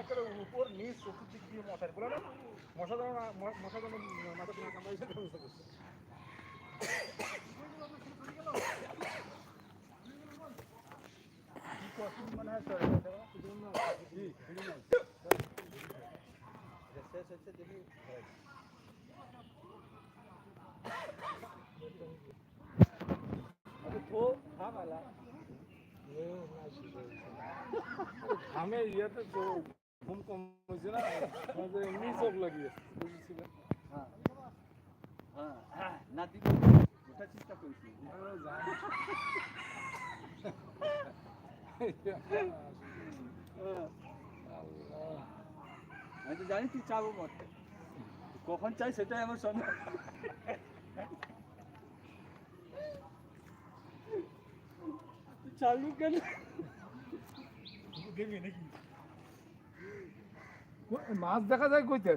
একেবারে উপর নিচ চতুর্দিক দিয়ে মশারি। বলে না? মশা যেন মশা যেন মাথা না কামড়ায় সেটা ব্যবস্থা করছে। মনে তো থাম আলা ঘামে ইয়েতে তো ঘুম কম হয়েছে না আমাদের এমনি চোখ বুঝেছিলেন? হ্যাঁ হ্যাঁ হ্যাঁ নাতি ওটা চেষ্টা করেছি আমি তো জানি তুই চাবো মরতে কখন চাই সেটাই আমার সন্দেহ। চালু কেন? মাছ দেখা যায় কইতে